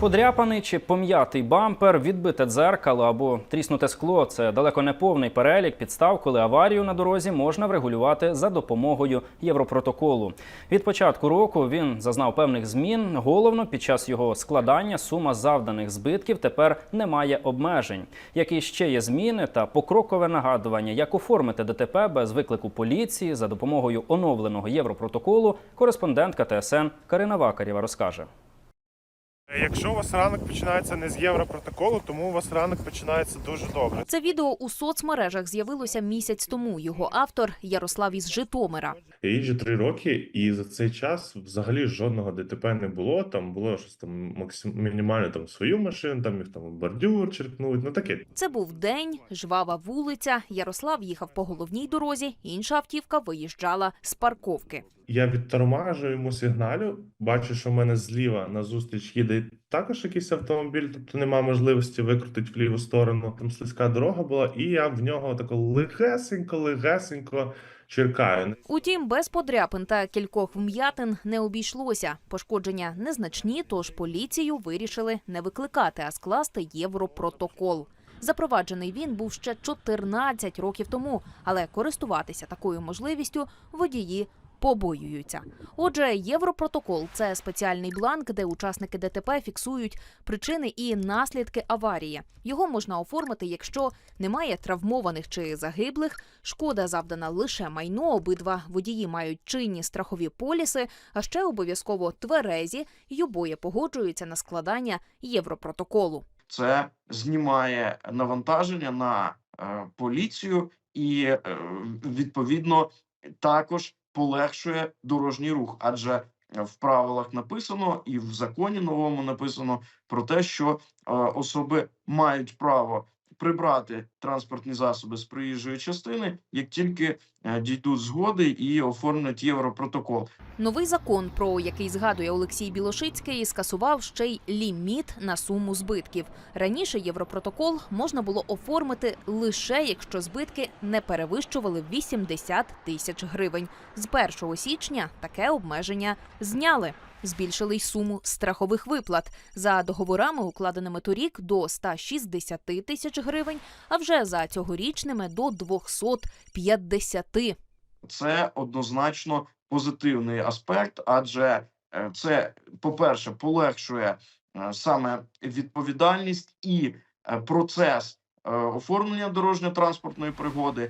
Подряпаний чи пом'ятий бампер, відбите дзеркало або тріснуте скло це далеко не повний перелік підстав, коли аварію на дорозі можна врегулювати за допомогою Європротоколу. Від початку року він зазнав певних змін. Головно, під час його складання сума завданих збитків тепер не має обмежень. Які ще є зміни та покрокове нагадування, як оформити ДТП без виклику поліції за допомогою оновленого Європротоколу, кореспондентка ТСН Карина Вакарєва розкаже. Якщо у вас ранок починається не з європротоколу, тому у вас ранок починається дуже добре. Це відео у соцмережах з'явилося місяць тому. Його автор Ярослав із Житомира. Їжджу три роки, і за цей час взагалі жодного ДТП не було. Там було щось там максим... мінімально там свою машину, там їх там бордюр черкнуть, ну таке. Це був день, жвава вулиця. Ярослав їхав по головній дорозі, інша автівка виїжджала з парковки. Я відтормажу йому сигналю, бачу, що в мене зліва назустріч їде також якийсь автомобіль, тобто нема можливості викрутити в ліву сторону. Там слизька дорога була, і я в нього тако легесенько, легесенько черкаю. Утім, без подряпин та кількох вм'ятин не обійшлося. Пошкодження незначні, тож поліцію вирішили не викликати, а скласти європротокол. Запроваджений він був ще 14 років тому, але користуватися такою можливістю водії побоюються. Отже, європротокол це спеціальний бланк, де учасники ДТП фіксують причини і наслідки аварії. Його можна оформити, якщо немає травмованих чи загиблих, шкода завдана лише майно. Обидва водії мають чинні страхові поліси, а ще обов'язково тверезі й обоє погоджуються на складання європротоколу. це знімає навантаження на е, поліцію і е, відповідно також полегшує дорожній рух, адже е, в правилах написано і в законі новому написано про те, що е, особи мають право прибрати транспортні засоби з проїжджої частини, як тільки е, дійдуть згоди і оформлять європротокол. Новий закон, про який згадує Олексій Білошицький, скасував ще й ліміт на суму збитків. Раніше європротокол можна було оформити лише якщо збитки не перевищували 80 тисяч гривень. З 1 січня таке обмеження зняли. Збільшили й суму страхових виплат за договорами, укладеними торік до 160 тисяч гривень, а вже за цьогорічними до 250. це однозначно позитивний аспект, адже е, це, по-перше, полегшує е, саме відповідальність і е, процес оформлення дорожньо-транспортної пригоди.